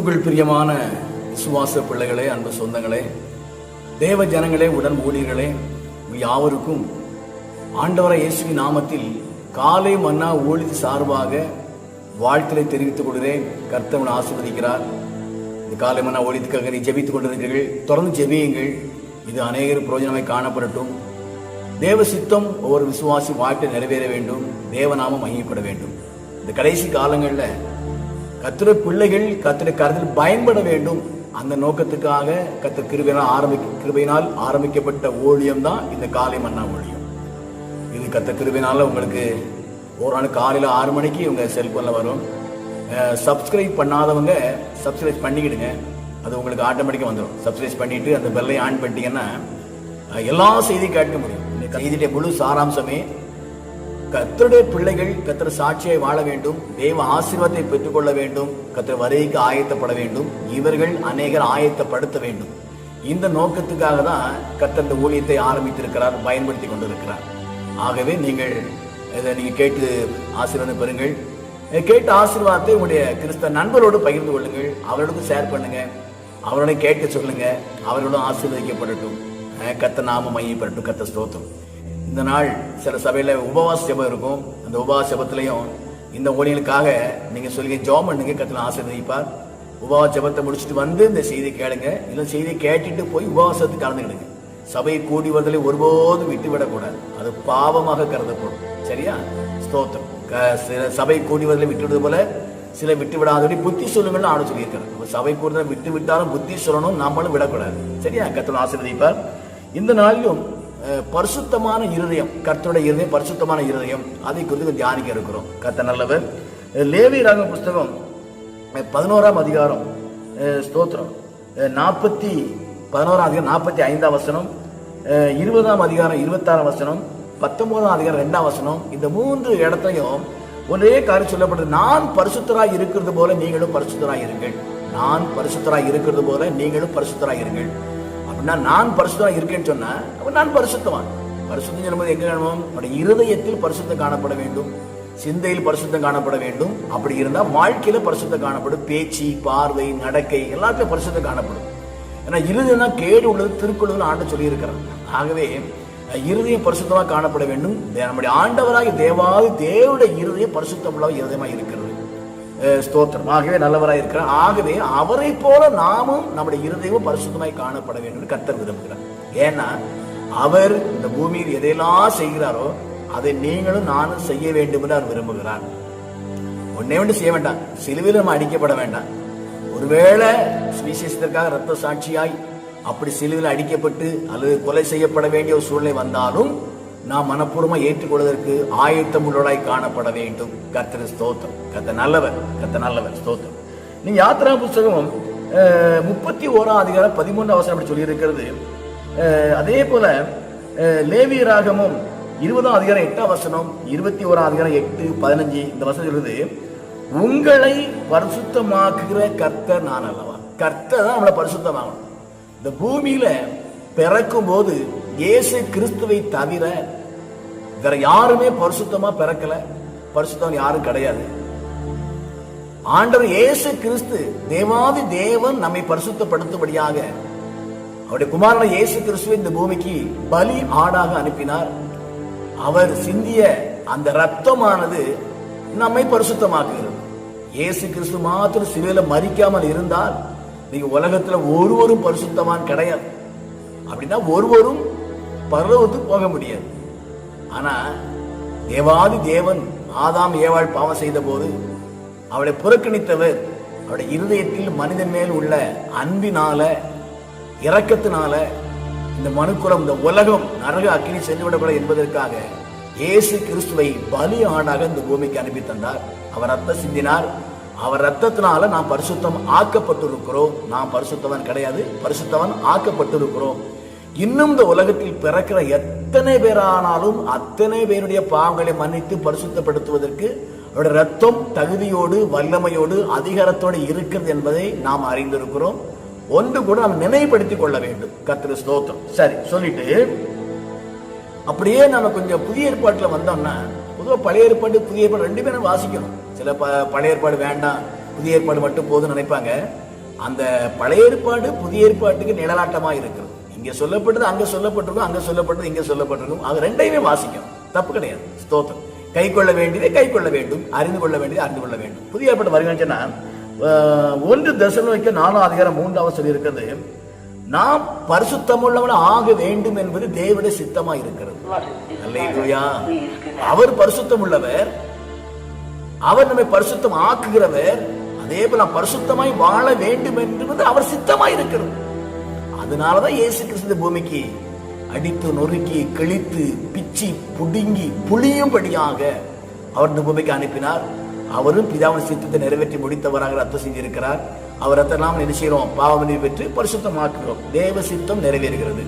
கிறிஸ்துக்கள் பிரியமான விசுவாச பிள்ளைகளே அன்பு சொந்தங்களே தேவ ஜனங்களே உடன் ஊழியர்களே யாவருக்கும் ஆண்டவர இயேசுவின் நாமத்தில் காலை மன்னா ஊழிய சார்பாக வாழ்த்தலை தெரிவித்துக் கொள்கிறேன். கர்த்தவன் ஆசீர்வதிக்கிறார். இந்த காலை மன்னா ஊழியத்துக்காக நீ ஜெபித்துக் கொண்டிருக்கிறீர்கள். தொடர்ந்து ஜெபியுங்கள். இது அநேகர் பிரயோஜனமாய் காணப்படட்டும். தேவ சித்தம் ஒவ்வொரு விசுவாசி வாழ்க்கை நிறைவேற வேண்டும். தேவநாமம் மையப்பட வேண்டும். இந்த கடைசி காலங்களில் கத்திர பிள்ளைகள் கத்திர கருத்தில் பயன்பட வேண்டும். அந்த நோக்கத்துக்காக கத்திர கிருபையினால் ஆரம்பிக்க கிருபையினால் ஆரம்பிக்கப்பட்ட ஊழியம் தான் இந்த காலை மன்னா ஊழியம். இது கத்த கிருபையினால உங்களுக்கு ஒரு நாள் காலையில் ஆறு மணிக்கு இவங்க செல்போனில் வரும். சப்ஸ்கிரைப் பண்ணாதவங்க சப்ஸ்கிரைப் பண்ணிக்கிடுங்க. அது உங்களுக்கு ஆட்டோமேட்டிக்காக வந்துடும் சப்ஸ்கிரைப் பண்ணிட்டு அந்த பெல்லை ஆன் பண்ணிட்டீங்கன்னா எல்லா செய்தியும் கேட்க முடியும். இந்த செய்தியுடைய முழு சாராம்சமே கத்தருடைய பிள்ளைகள் கத்தர் சாட்சியை வாழ வேண்டும். தேவ ஆசீர்வாதத்தை பெற்றுக்கொள்ள வேண்டும். கத்தர் வருகைக்கு ஆயத்தப்பட வேண்டும். இவர்கள் அநேகர் ஆயத்தப்படுத்த வேண்டும். இந்த நோக்கத்துக்காக தான் கத்தர் இந்த ஊழியத்தை ஆரம்பித்திருக்கிறார் பயன்படுத்தி கொண்டிருக்கிறார். ஆகவே நீங்கள் இதை நீங்க கேட்டு ஆசீர்வாதம் பெறுங்கள். கேட்டு கேட்ட ஆசீர்வாதத்தை உங்களுடைய கிறிஸ்தவ நண்பரோடு பகிர்ந்து கொள்ளுங்கள். அவரோடு ஷேர் பண்ணுங்க. அவரோட கேட்டு சொல்லுங்க. அவரோட ஆசீர்வதிக்கப்படட்டும். கத்த நாம மையப்படட்டும் கத்த ஸ்தோத்திரம். இந்த நாள் சில சபையில் உபவாச ஜெபம் இருக்கும். அந்த உபவாச ஜெபத்திலையும் இந்த ஊழியர்களுக்காக நீங்கள் சொல்லி ஜோம் பண்ணுங்க கத்தில் ஆசீர்வதிப்பார். உபவாச ஜெபத்தை முடிச்சுட்டு வந்து இந்த செய்தி கேளுங்க. இல்ல செய்தியை கேட்டுட்டு போய் உபவாசத்துக்கு கலந்துக்கிடுங்க. சபையை கூடி வருதலை ஒருபோதும் விட்டு விடக்கூடாது. அது பாவமாக கருதப்படும். சரியா? ஸ்தோத்திரம். க- சில சபை கூடி வருதலை விட்டுவிடுவது போல சில விட்டு விடாதபடி புத்தி சொல்லுங்கள்னு ஆடு சொல்லியிருக்கிறேன் சபை கூடுதல் விட்டு விட்டாலும் புத்தி சொல்லணும் நாமளும் விடக்கூடாது. சரியா? கத்தல் ஆசீர்வதிப்பார். இந்த நாளிலும் பரிசுத்தமான இருதயம் கர்த்தருடைய இருதயம் பரிசுத்தமான இருதயம். அதை குறித்து தியானிக்க இருக்கிறோம். கர்த்த நல்லவர். லேவி ராக புஸ்தகம் பதினோராம் அதிகாரம். ஸ்தோத்திரம். நாற்பத்தி பதினோராம் அதிகாரம் நாற்பத்தி ஐந்தாம் வசனம். இருபதாம் அதிகாரம் இருபத்தாறாம் வசனம். பத்தொன்பதாம் அதிகாரம் ரெண்டாம் வசனம். இந்த மூன்று இடத்தையும் ஒரே காரியம் சொல்லப்படுது. நான் பரிசுத்தராய் இருக்கிறது போல நீங்களும் பரிசுத்தராய் இருங்கள். நான் பரிசுத்தராய் இருக்கிறது போல நீங்களும் பரிசுத்தராய் இருங்கள். அப்படின்னா நான் பரிசுத்தமாக இருக்கேன்னு சொன்னால் அப்போ நான் பரிசுத்தவான். பரிசுத்தம் சொல்லும்போது எங்கே காணுவோம் நம்முடைய இருதயத்தில் பரிசுத்தம் காணப்பட வேண்டும். சிந்தையில் பரிசுத்தம் காணப்பட வேண்டும். அப்படி இருந்தால் வாழ்க்கையில் பரிசுத்தம் காணப்படும். பேச்சு பார்வை நடக்கை எல்லாத்துலையும் பரிசுத்தம் காணப்படும். ஏன்னா இருதயம்னா கேடு உள்ளது திருக்குள்ளதுன்னு ஆண்டு சொல்லி ஆகவே இருதயம் பரிசுத்தமாக காணப்பட வேண்டும். நம்முடைய ஆண்டவராக தேவாதி தேவனுடைய இருதயம் பரிசுத்தமுள்ள இருதயமாக இருக்கிறது. ஸ்தோத்திரம். ஆகவே நல்லவராக இருக்கிறார். ஆகவே அவரை போல நாமும் நம்முடைய இருதயமும் பரிசுத்தமாய் காணப்பட வேண்டும் கத்தர் விரும்புகிறார். ஏன்னா அவர் இந்த பூமியில் எதையெல்லாம் செய்கிறாரோ அதை நீங்களும் நானும் செய்ய வேண்டும் என்று அவர் விரும்புகிறார். ஒன்னே ஒன்று செய்ய வேண்டாம். சிலுவையில் நம்ம அடிக்கப்பட வேண்டாம். ஒருவேளை சுவிசேஷத்திற்காக ரத்த சாட்சியாய் அப்படி சிலுவில் அடிக்கப்பட்டு அல்லது கொலை செய்யப்பட வேண்டிய ஒரு சூழ்நிலை வந்தாலும் நாம் மனப்பூர்வமாக ஏற்றுக்கொள்வதற்கு ஆயத்தம் உள்ளவராய் காணப்பட வேண்டும். கர்த்தர் ஸ்தோத்திரம். கத்த நல்லவர். கத்த நல்லவர். ஸ்தோத்திரம். நீ யாத்ரா புஸ்தகம் முப்பத்தி ஓராம் அதிகாரம் பதிமூணு அவசரம் அப்படி சொல்லியிருக்கிறது. அதே போல லேவி ராகமும் இருபதாம் அதிகாரம் எட்டாம் வசனம் இருபத்தி ஓராம் அதிகாரம் எட்டு பதினஞ்சு இந்த வசனம் சொல்லுது. உங்களை பரிசுத்தமாக்குகிற கர்த்தர் நான் அல்லவா? கர்த்தர் தான் நம்மளை பரிசுத்தமாகணும் இந்த பூமியில பிறக்கும் போது இயேசு கிறிஸ்துவை தவிர வேற யாருமே பரிசுத்தமா பிறக்கல. பரிசுத்தம் யாரும் கிடையாது. ஆண்டவர் இயேசு கிறிஸ்து தேவாதி தேவன் நம்மை பரிசுத்தப்படுத்தும்படியாக அவருடைய குமாரனை இயேசு கிறிஸ்துவை இந்த பூமிக்கு பலி ஆடாக அனுப்பினார். அவர் சிந்திய அந்த ரத்தமானது நம்மை பரிசுத்தமாக்குகிறது. இயேசு கிறிஸ்து மாத்திரம் சிவையில மறிக்காமல் இருந்தால் நீங்க உலகத்துல ஒருவரும் பரிசுத்தமான் கிடையாது. அப்படின்னா ஒருவரும் பரலோகத்துக்கு போக முடியாது. ஆனா தேவாதி தேவன் ஆதாம் ஏவாள் பாவம் செய்த போது அவளை புறக்கணித்தவர் அவருடைய இருதயத்தில் மனிதன் மேல் உள்ள அன்பினால இரக்கத்தினால இந்த மனுக்குலம் இந்த உலகம் நரக அக்கினி சென்றுவிடப்பட என்பதற்காக இயேசு கிறிஸ்துவை பலி ஆடாக இந்த பூமிக்கு அனுப்பி தந்தார். அவர் ரத்தம் சிந்தினார். அவர் ரத்தத்தினால நாம் பரிசுத்தம் ஆக்கப்பட்டிருக்கிறோம். நாம் பரிசுத்தவன் கிடையாது. பரிசுத்தவன் ஆக்கப்பட்டிருக்கிறோம். இன்னும் இந்த உலகத்தில் பிறக்கிற எத்தனை பேரானாலும் அத்தனை பேருடைய பாவங்களை மன்னித்து பரிசுத்தப்படுத்துவதற்கு அவருடைய ரத்தம் தகுதியோடு வல்லமையோடு அதிகாரத்தோடு இருக்கிறது என்பதை நாம் அறிந்திருக்கிறோம். ஒன்று கூட நாம் நினைவுபடுத்திக் கொள்ள வேண்டும். கத்திர ஸ்தோத்திரம். சரி சொல்லிட்டு அப்படியே நம்ம கொஞ்சம் புதிய ஏற்பாட்டில் வந்தோம்னா பொதுவாக பழைய ஏற்பாடு புதிய ஏற்பாடு ரெண்டு பேரும் வாசிக்கணும். சில ப பழைய ஏற்பாடு வேண்டாம் புதிய ஏற்பாடு மட்டும் போதும்னு நினைப்பாங்க. அந்த பழைய ஏற்பாடு புதிய ஏற்பாட்டுக்கு நிழலாட்டமாக இருக்கிறது இங்கே சொல்லப்பட்டது அங்கே சொல்லப்பட்டிருக்கும் அங்கே சொல்லப்பட்டது இங்கே சொல்லப்பட்டிருக்கும். அது ரெண்டையுமே வாசிக்கணும் தப்பு கிடையாது. ஸ்தோத்திரம். கை கொள்ள வேண்டியதை கை கொள்ள வேண்டும். அறிந்து கொள்ள வேண்டியதை அறிந்து கொள்ள வேண்டும். புதிய ஏற்பட்ட வருகிறேன்னா ஒன்று தசனம் வைக்க நாலாம் அதிகாரம் மூன்றாவது சொல்லியிருக்கிறது. நாம் பரிசுத்தமுள்ளவன் ஆக வேண்டும் என்பது தேவனுடைய சித்தமா இருக்கிறது. அவர் பரிசுத்தம் உள்ளவர் அவர் நம்மை பரிசுத்தம் ஆக்குகிறவர் அதே போல பரிசுத்தமாய் வாழ வேண்டும் என்பது அவர் சித்தமாய் இருக்கிறது. அதனாலதான் இயேசு கிறிஸ்து பூமிக்கு அடித்து நொறுக்கி கிழித்து பிச்சி புடுங்கி புளியும்படியாக அவர் இந்த பூமிக்கு அனுப்பினார். அவரும் பிதாவின் சித்தத்தை நிறைவேற்றி முடித்தவராக ரத்தம் செஞ்சிருக்கிறார் அவர் ரத்தம் நாம் என்ன செய்கிறோம்? பாவமணி பெற்று பரிசுத்தமாக்குகிறோம். தேவ சித்தம் நிறைவேறுகிறது.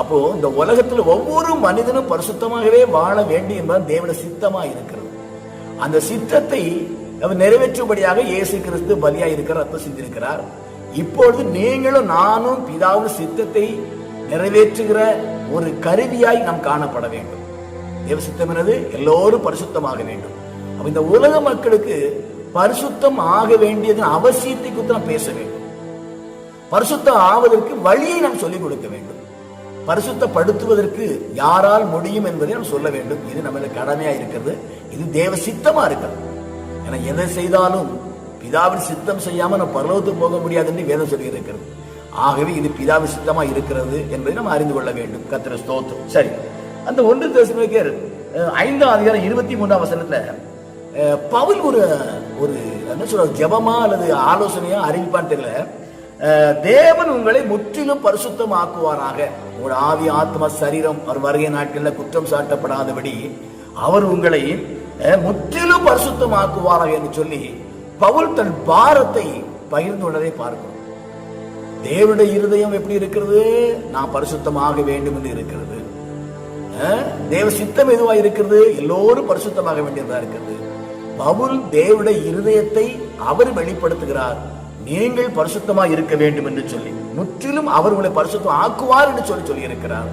அப்போ இந்த உலகத்தில் ஒவ்வொரு மனிதனும் பரிசுத்தமாகவே வாழ வேண்டும் என்பது தேவன சித்தமா இருக்கிறது. அந்த சித்தத்தை அவர் நிறைவேற்றும்படியாக இயேசு கிறிஸ்து பலியா இருக்கிற ரத்தம் செஞ்சிருக்கிறார் இப்பொழுது நீங்களும் நானும் பிதாவின் சித்தத்தை நிறைவேற்றுகிற ஒரு கருவியாய் நாம் காணப்பட வேண்டும். தேவ சித்தம் எல்லோரும் பரிசுத்தமாக வேண்டும். அப்ப இந்த உலக மக்களுக்கு பரிசுத்தம் ஆக வேண்டியதன் அவசியத்தை குறித்து நாம் பேச வேண்டும். பரிசுத்தம் ஆவதற்கு வழியை நாம் சொல்லிக் கொடுக்க வேண்டும். பரிசுத்தப்படுத்துவதற்கு யாரால் முடியும் என்பதை நாம் சொல்ல வேண்டும். இது நமது கடமையா இருக்கிறது. இது தேவ சித்தமா இருக்கிறது. ஏன்னா எதை செய்தாலும் பிதாவின் சித்தம் செய்யாம நம்ம பரலோகத்துக்கு போக முடியாது என்று வேதம் சொல்லி இருக்கிறது ஆகவே இது பிதாவின் சித்தமா இருக்கிறது என்பதை நம்ம அறிந்து கொள்ள வேண்டும். கத்திர ஸ்தோத்திரம். சரி. அந்த ஒன்று தேசமேக்கர் ஐந்தாம் அதிகாரம் இருபத்தி மூன்றாம் வசனத்துல பவுல் ஒரு ஒரு என்ன சொல்ற ஜெபமா அல்லது ஆலோசனையா அறிவிப்பான்னு தெரியல. தேவன் உங்களை முற்றிலும் பரிசுத்தமாக்குவாராக. உங்களோட ஆவி ஆத்மா சரீரம் அவர் வருகை நாட்களில் குற்றம் சாட்டப்படாதபடி அவர் உங்களை முற்றிலும் பரிசுத்தம் ஆக்குவாராக என்று சொல்லி பவுல் தன் பாரத்தை பகிர்ந்து கொண்டதை பார்க்கிறோம். தேவனுடைய இருதயம் எப்படி இருக்கிறது? நான் பரிசுத்தமாக வேண்டும் என்று இருக்கிறது. தேவ சித்தம் எதுவா இருக்கிறது? எல்லோரும் பரிசுத்தமாக வேண்டியதா இருக்கிறது. பவுல் தேவனுடைய இருதயத்தை அவர் வெளிப்படுத்துகிறார். நீங்கள் பரிசுத்தமா இருக்க வேண்டும் என்று சொல்லி முற்றிலும் அவர் உங்களை பரிசுத்தம் ஆக்குவார் என்று சொல்லி சொல்லி இருக்கிறார்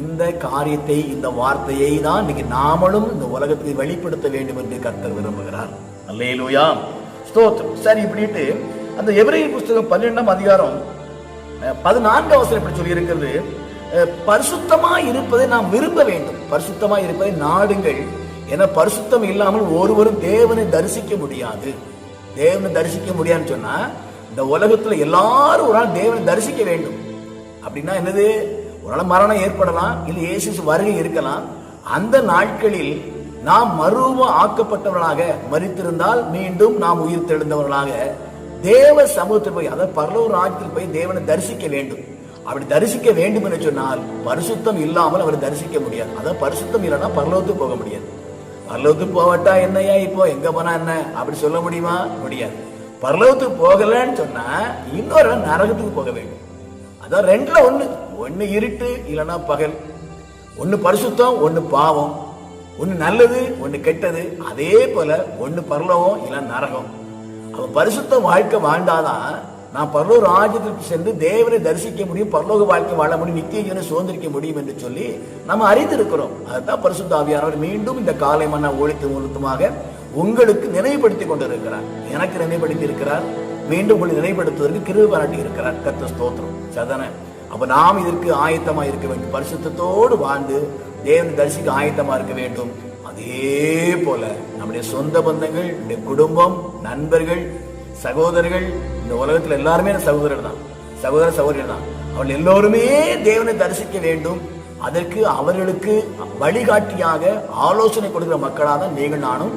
இந்த காரியத்தை இந்த வார்த்தையை தான் இன்னைக்கு நாமளும் இந்த உலகத்துக்கு வெளிப்படுத்த வேண்டும் என்று கர்த்தர் விரும்புகிறார். அல்லேலூயா. ஸ்தோத்திரம். சரி இப்படிட்டு அந்த எபிரேய புஸ்தகம் பன்னிரெண்டாம் அதிகாரம் பதினான்கு அவசரம் இப்படி சொல்லி இருக்கிறது பரிசுத்தமா இருப்பதை நாம் விரும்ப வேண்டும். பரிசுத்தமா இருப்பதை நாடுங்கள் என பரிசுத்தம் இல்லாமல் ஒருவரும் தேவனை தரிசிக்க முடியாது. தேவனை தரிசிக்க முடியாதுன்னு சொன்னா இந்த உலகத்துல எல்லாரும் ஒரு நாள் தேவனை தரிசிக்க வேண்டும். அப்படின்னா என்னது? ஒரு நாள் மரணம் ஏற்படலாம் இல்லை இயேசு வருகை இருக்கலாம். அந்த நாட்களில் நாம் மறுவ ஆக்கப்பட்டவர்களாக மறித்திருந்தால் மீண்டும் நாம் உயிர் தெழுந்தவர்களாக. தேவ சமூகத்தில் போய் அதாவது பரலோ ராஜ்யத்தில் போய் தேவனை தரிசிக்க வேண்டும். அப்படி தரிசிக்க வேண்டும் என்று சொன்னால் பரிசுத்தம் இல்லாமல் அவரை தரிசிக்க முடியாது. அதான் பரிசுத்தம் இல்லைன்னா பரலோகத்துக்கு போக முடியாது. பரலோகத்துக்கு போகட்டா என்னையா இப்போ? எங்க போனா என்ன? அப்படி சொல்ல முடியுமா? முடியாது. பரலோகத்துக்கு போகலன்னு சொன்னா இன்னொரு நரகத்துக்கு போக வேண்டும். அதான் ரெண்டுல ஒண்ணு. ஒன்னு இருட்டு இல்லைன்னா பகல். ஒன்னு பரிசுத்தம் ஒன்னு பாவம். ஒன்று நல்லது ஒன்று கெட்டது அதே போல ஒன்று பரலோகம் இல்லை நரகம். அவன் பரிசுத்த வாழ்க்கை வாழ்ந்தாதான் நான் பரலோக ராஜ்யத்திற்கு சென்று தேவனை தரிசிக்க முடியும் பரலோக வாழ்க்கை வாழ முடியும் நித்திய ஜீவனை சுதந்திரிக்க முடியும் என்று சொல்லி நம்ம அறிந்திருக்கிறோம். அதுதான் பரிசுத்த ஆவியானவர் மீண்டும் இந்த காலை மன்னா ஒழித்து ஒழுத்துமாக உங்களுக்கு நினைவுபடுத்தி கொண்டிருக்கிறார். எனக்கு நினைவுபடுத்தி இருக்கிறார். மீண்டும் உங்களை நினைவுபடுத்துவதற்கு கிருபை பாராட்டி இருக்கிறார். கத்த ஸ்தோத்திரம். சதன. அப்ப நாம் இதற்கு ஆயத்தமாக இருக்க வேண்டும். பரிசுத்தத்தோடு வாழ்ந்து தேவனை தரிசிக்க ஆயத்தமா இருக்க வேண்டும். அதே போல நம்முடைய சொந்த பந்தங்கள் நம்முடைய குடும்பம் நண்பர்கள் சகோதரர்கள் இந்த உலகத்துல எல்லாருமே சகோதரர் தான். சகோதர சகோதரர் தான். அவர்கள் எல்லோருமே தேவனை தரிசிக்க வேண்டும். அதற்கு அவர்களுக்கு வழிகாட்டியாக ஆலோசனை கொடுக்கிற மக்களாக தான் நீங்கள் நானும்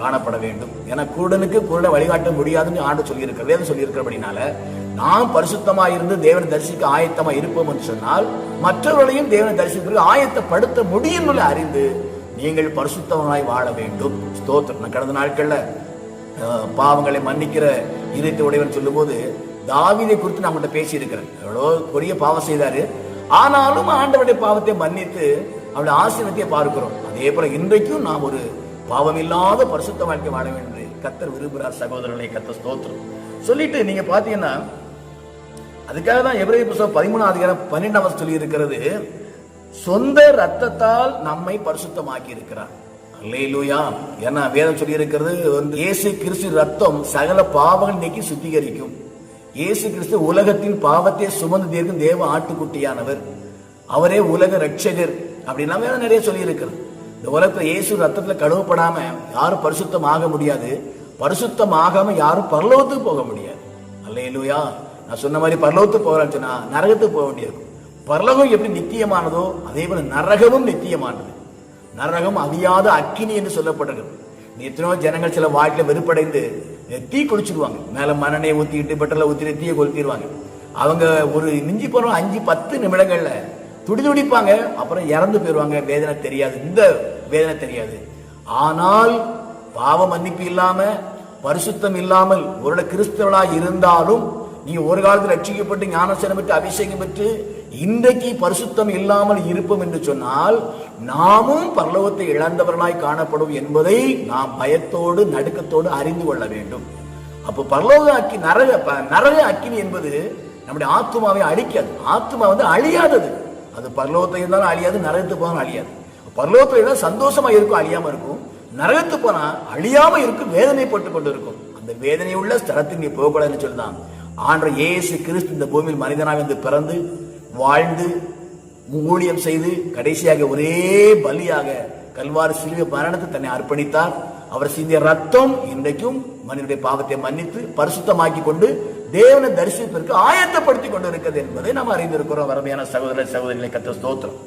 காணப்பட வேண்டும். ஏன்னா குருடனுக்கு குருடனை வழிகாட்ட முடியாதுன்னு ஆண்டு சொல்லியிருக்க வேதம் சொல்லியிருக்கிறபடினால நாம் பரிசுத்தமாக இருந்து தேவனை தரிசிக்க ஆயத்தமா இருப்போம் என்று சொன்னால் மற்றவர்களையும் தேவனை தரிசிப்பதற்கு ஆயத்தப்படுத்த முடியும் என்று அறிந்து நீங்கள் பரிசுத்தவனாய் வாழ வேண்டும். ஸ்தோத்திரம். நான் கடந்த நாட்கள்ல பாவங்களை மன்னிக்கிற இதயத்தை உடையவன் சொல்லும்போது தாவிதை குறித்து நான் பேசி இருக்கிறேன் எவ்வளோ பெரிய பாவம் செய்தாரு. ஆனாலும் ஆண்டவருடைய பாவத்தை மன்னித்து அவருடைய ஆசீர்வத்தை பார்க்கிறோம். அதே போல இன்றைக்கும் நாம் ஒரு பாவம் இல்லாத பரிசுத்த வாழ்க்கை வாழ வேண்டும் என்று கத்தர் விரும்புகிறார் சகோதரர்களை கத்த ஸ்தோத்திரம். சொல்லிட்டு நீங்க பாத்தீங்கன்னா அதுக்காக தான் எபிரேய புஸ்தகம் பதிமூணாம் அதிகாரம் பன்னெண்டாம் சொல்லி இருக்கிறது சொந்த ரத்தத்தால் நம்மை பரிசுத்தமாக்கி இருக்கிறார் அல்லேலூயா. ஏன்னா வேதம் சொல்லி இருக்கிறது வந்து இயேசு கிறிஸ்து ரத்தம் சகல பாவங்கள் நீக்கி சுத்திகரிக்கும். இயேசு கிறிஸ்து உலகத்தின் பாவத்தை சுமந்து தீர்க்கும் தேவ ஆட்டுக்குட்டியானவர். அவரே உலக ரட்சகர் அப்படின்னா வேதம் நிறைய சொல்லி இருக்கிறது இந்த உலகத்தில் இயேசு ரத்தத்தில் கழுவப்படாம யாரும் பரிசுத்தம் ஆக முடியாது. பரிசுத்தம் ஆகாம யாரும் பரலோகத்துக்கு போக முடியாது. அல்லேலூயா. நான் சொன்ன மாதிரி பரலோகத்துக்கு போகிறான்னு நரகத்துக்கு போக வேண்டியிருக்கும் பரலோகம் எப்படி நித்தியமானதோ அதே போல நரகமும் நித்தியமானது. நரகம் அழியாத அக்கினி என்று சொல்லப்படுகிறது. எத்தனையோ ஜனங்கள் சில வாழ்க்கையில் வெறுப்படைந்து தீ குளிச்சிருவாங்க மேலே மண்ணெண்ணை ஊற்றிக்கிட்டு பெட்ரோல ஊற்றிட்டு தீயை கொளுத்திடுவாங்க அவங்க ஒரு மிஞ்சி போன அஞ்சு பத்து நிமிடங்களில் துடி துடிப்பாங்க அப்புறம் இறந்து போயிடுவாங்க வேதனை தெரியாது. இந்த வேதனை தெரியாது. ஆனால் பாவ மன்னிப்பு இல்லாமல் பரிசுத்தம் இல்லாமல் ஒரு கிறிஸ்தவனாக இருந்தாலும் நீ ஒரு காலத்தில் ரட்சிக்கப்பட்டு ஞானசனம் பெற்று அபிஷேகம் பெற்று இன்றைக்கு பரிசுத்தம் இல்லாமல் இருப்போம் என்று சொன்னால் நாமும் பரலோகத்தை இழந்தவர்களாய் காணப்படும் என்பதை நாம் பயத்தோடு நடுக்கத்தோடு அறிந்து கொள்ள வேண்டும். அப்போ பரலோக அக்கி நரக ப- நரக அக்கினி என்பது நம்முடைய ஆத்மாவை அழிக்காது. ஆத்மா வந்து அழியாதது. அது பரலோகத்தை இருந்தாலும் அழியாது நரகத்துக்கு போனாலும் அழியாது. பரலோகத்தில் இருந்தால் சந்தோஷமா இருக்கும் அழியாம இருக்கும். நரகத்துக்கு போனா அழியாம இருக்கும் வேதனைப்பட்டு கொண்டு இருக்கும் அந்த வேதனை உள்ள ஸ்தலத்துக்கு நீ போகக்கூடாதுன்னு சொல்லுதான். ஆன்ற இயேசு கிறிஸ்து இந்த பூமியில் மனிதனாக வந்து பிறந்து வாழ்ந்து ஊழியம் செய்து கடைசியாக ஒரே பலியாக கல்வாறு சிலுவை மரணத்தை தன்னை அர்ப்பணித்தார். அவர் சிந்திய ரத்தம் இன்றைக்கும் மனிதனுடைய பாவத்தை மன்னித்து பரிசுத்தமாக்கி கொண்டு தேவனை தரிசிப்பதற்கு ஆயத்தப்படுத்தி கொண்டு இருக்கிறது என்பதை நாம் அறிந்திருக்கிறோம். வறுமையான சகோதர சகோதரிகளை கத்த ஸ்தோத்திரம்.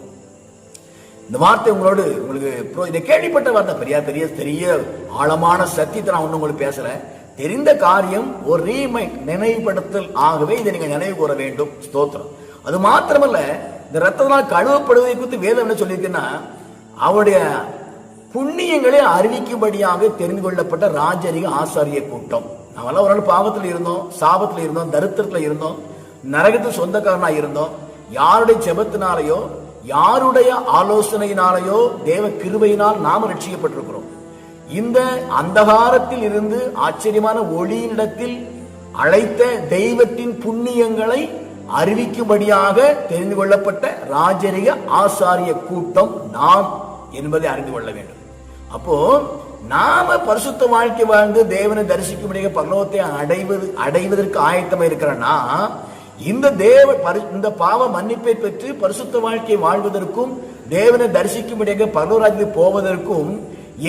இந்த வார்த்தை உங்களோடு உங்களுக்கு இதை கேள்விப்பட்ட வார்த்தை பெரிய பெரிய பெரிய ஆழமான சத்தியத்தை நான் ஒன்று உங்களுக்கு பேசுறேன். தெரிந்த காரியம் ஒரு ரீமைண்ட் நினைவுபடுத்தல். ஆகவே இதை நீங்க நினைவு கூற வேண்டும். ஸ்தோத்திரம். அது மாத்திரமல்ல இந்த ரத்தத்தினால் கழுவப்படுவதை குறித்து வேதம் என்ன சொல்லியிருக்குன்னா அவருடைய புண்ணியங்களை அறிவிக்கும்படியாக தெரிந்து கொள்ளப்பட்ட ராஜரிக ஆசாரிய கூட்டம். நாமெல்லாம் ஒரு நாள் பாவத்தில் இருந்தோம் சாபத்தில் இருந்தோம் தரித்திரத்தில் இருந்தோம் நரகத்து சொந்தக்காரனா இருந்தோம். யாருடைய ஜெபத்தினாலேயோ யாருடைய ஆலோசனையினாலேயோ தேவ கிருபையினால் நாம் ரட்சிக்கப்பட்டிருக்கிறோம். இந்த அந்தகாரத்தில் இருந்து ஆச்சரியமான ஒளியினிடத்தில் அழைத்த தெய்வத்தின் புண்ணியங்களை அறிவிக்கும்படியாக தெரிந்து கொள்ளப்பட்ட ராஜரிக ஆசாரிய கூட்டம் நாம் என்பதை அறிந்து கொள்ள வேண்டும். அப்போ நாம பரிசுத்த வாழ்க்கை வாழ்ந்து தேவனை தரிசிக்கும்படியாக பரலோகத்தை அடைவது அடைவதற்கு ஆயத்தமா இருக்கிறனா? இந்த தேவ இந்த பாவ மன்னிப்பை பெற்று பரிசுத்த வாழ்க்கை வாழ்வதற்கும் தேவனை தரிசிக்கும்படியாக பரலோராஜ்யத்துக்கு போவதற்கும்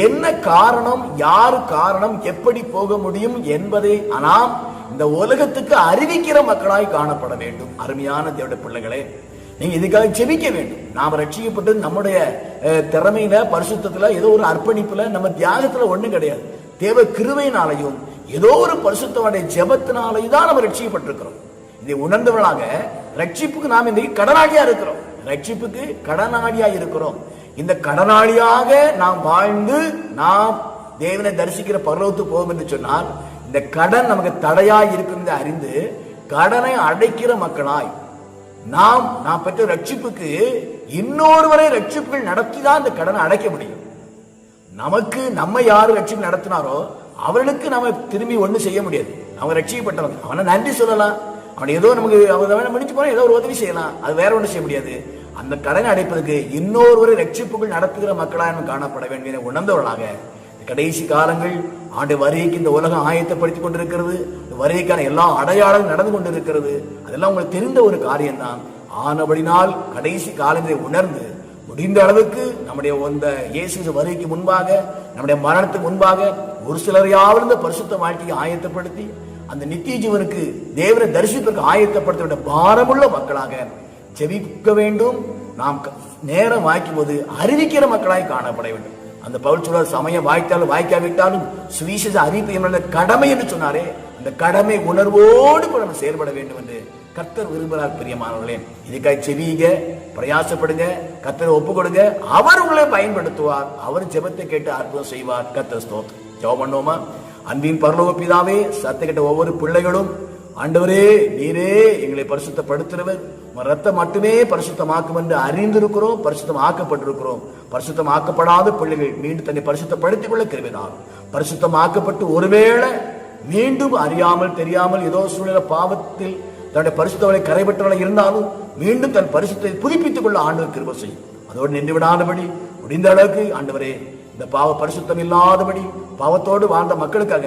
என்ன காரணம் யார் காரணம் எப்படி போக முடியும் என்பதை நாம் இந்த உலகத்துக்கு அறிவிக்கிற மக்களாய் காணப்பட வேண்டும். அருமையான தேவட பிள்ளைகளே நீங்க இதுக்காக செபிக்க வேண்டும். நாம் ரட்சிக்கப்பட்டு நம்முடைய திறமையில பரிசுத்தத்துல ஏதோ ஒரு அர்ப்பணிப்புல நம்ம தியாகத்துல ஒண்ணும் கிடையாது. தேவ கிருவையினாலையும் ஏதோ ஒரு பரிசுத்தவனுடைய ஜெபத்தினாலையும் தான் நம்ம ரட்சிக்கப்பட்டிருக்கிறோம். இதை உணர்ந்தவர்களாக ரட்சிப்புக்கு நாம் இன்றைக்கு கடனாளியா இருக்கிறோம். ரட்சிப்புக்கு கடனாளியா இருக்கிறோம். இந்த கடனாளியாக நாம் வாழ்ந்து நாம் தேவனை தரிசிக்கிற பருவத்துக்கு போகும் என்று சொன்னால் இந்த கடன் நமக்கு தடையாய் இருக்கும் அறிந்து கடனை அடைக்கிற மக்களாய் நாம் நாம் பெற்ற ரட்சிப்புக்கு இன்னொருவரை ரட்சிப்புகள் நடத்தி தான் இந்த கடனை அடைக்க முடியும். நமக்கு நம்ம யாரு ரட்சிப்பு நடத்தினாரோ அவர்களுக்கு நம்ம திரும்பி ஒன்றும் செய்ய முடியாது. அவன் ரட்சிக்கப்பட்டவன் அவனை நன்றி சொல்லலாம். அவன் ஏதோ நமக்கு அவன் முடிச்சு போனா ஏதோ ஒரு உதவி செய்யலாம். அது வேற ஒன்றும் செய்ய முடியாது. அந்த கடனை அடைப்பதற்கு இன்னொருவரை ரட்சிப்புகள் நடத்துகிற மக்களாக நம்ம காணப்பட வேண்டிய உணர்ந்தவர்களாக இந்த கடைசி காலங்கள் ஆண்டு வருகைக்கு இந்த உலகம் ஆயத்தப்படுத்திக் கொண்டிருக்கிறது இந்த வருகைக்கான எல்லா அடையாளங்களும் நடந்து கொண்டிருக்கிறது. அதெல்லாம் உங்களுக்கு தெரிந்த ஒரு காரியம்தான். ஆனபடினால் கடைசி காலங்களை உணர்ந்து முடிந்த அளவுக்கு நம்முடைய இந்த இயேசு வருகைக்கு முன்பாக நம்முடைய மரணத்துக்கு முன்பாக ஒரு சிலரையாவது இந்த பரிசுத்த வாழ்க்கையை ஆயத்தப்படுத்தி அந்த நித்திய ஜீவனுக்கு தேவனை தரிசிப்பதற்கு ஆயத்தப்படுத்த வேண்டிய பாரமுள்ள மக்களாக ஜெபிக்க வேண்டும். நாம் நேரம் வாய்க்கும் போது அறிவிக்கிற மக்களாய் காணப்பட வேண்டும். அந்த பவுல் சொல்றார் சமயம் வாய்த்தாலும் வாய்க்காவிட்டாலும் சுவிசேஷ அறிவிப்பு என்ற கடமை என்று சொன்னாரே. அந்த கடமை உணர்வோடு கூட நம்ம செயல்பட வேண்டும் என்று கர்த்தர் விரும்புகிறார் பிரியமானவர்களே. இதுக்காக செவியுங்க பிரயாசப்படுங்க கர்த்தரை ஒப்பு கொடுங்க அவர் உங்களை பயன்படுத்துவார். அவர் ஜெபத்தை கேட்டு அற்புதம் செய்வார். கர்த்தர் ஸ்தோத்திரம். ஜெபம் பண்ணுவோமா? அன்பின் பரலோக பிதாவே சத்த கேட்ட ஒவ்வொரு பிள்ளைகளும் ஆண்டவரே நீரே எங்களை பரிசுத்தப்படுத்துறவர். ரத்தம் மட்டுமே பரிசுத்தமாக்கும் என்று அறிந்திருக்கிறோம் பரிசுத்தம் ஆக்கப்பட்டிருக்கிறோம் பரிசுத்தம் ஆக்கப்படாத பிள்ளைகள் மீண்டும் தன்னை பரிசுத்தப்படுத்திக் கொள்ள கிருவிதா பரிசுத்தம் ஆக்கப்பட்டு ஒருவேளை மீண்டும் அறியாமல் தெரியாமல் ஏதோ சூழ்நிலை பாவத்தில் தன்னுடைய பரிசுத்தவளை கரைபற்றவளை இருந்தாலும் மீண்டும் தன் பரிசுத்தை புதுப்பித்துக் கொள்ள ஆண்டவர் கிருப செய்யும். அதோடு நின்று விடாதபடி முடிந்த அளவுக்கு ஆண்டவரே இந்த பாவ பரிசுத்தம் இல்லாதபடி பாவத்தோடு வாழ்ந்த மக்களுக்காக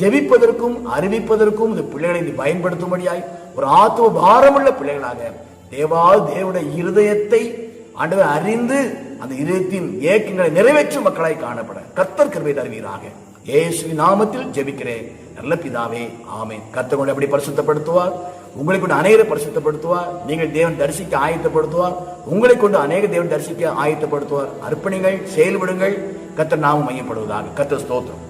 ஜெபிப்பதற்கும் அறிவிப்பதற்கும் இந்த பிள்ளைகளை நீ பயன்படுத்தும்படியாய் ஒரு ஆத்துவ பாரமுள்ள பிள்ளைகளாக தேவா தேவனுடைய இருதயத்தை ஆண்டவர் அறிந்து அந்த இதயத்தின் ஏக்கங்களை நிறைவேற்றும் மக்களாய் காணப்பட. கர்த்தர் கிருபை தருவீராக. ஏசு நாமத்தில் ஜெபிக்கிறேன். நல்ல பிதாவே ஆமென். கர்த்தர் எப்படி பரிசுத்தப்படுத்துவார்? உங்களை கொண்டு அநேகரை பரிசுத்தப்படுத்துவார். நீங்கள் தேவன் தரிசிக்க ஆயத்தப்படுத்துவார். உங்களை கொண்டு அநேக தேவன் தரிசிக்க ஆயத்தப்படுத்துவார். அர்ப்பணிகள் செயல்படுங்கள். கர்த்தர் நாமம் மையப்படுவதாக. கர்த்தர் ஸ்தோத்திரம்.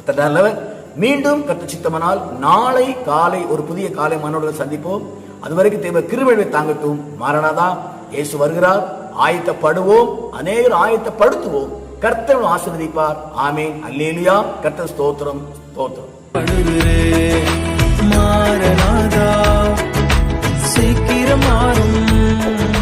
கத்தர் நல்லவர். மீண்டும் கர்த்தர் சித்தமனால் நாளை காலை ஒரு புதிய காலை மனோட சந்திப்போம். அதுவரைக்கும் தேவ கிருபை தாங்கட்டும். மாறனாதா இயேசு வருகிறார். ஆயத்தப்படுவோம். அநேகர் ஆயத்தப்படுத்துவோம். கர்த்தர் ஆசிர்வதிப்பார். ஆமேன். அல்லேலியா. கர்த்தர் ஸ்தோத்திரம். ஸ்தோத்திரம். மாறனாதா சீக்கிரம் மாறும்.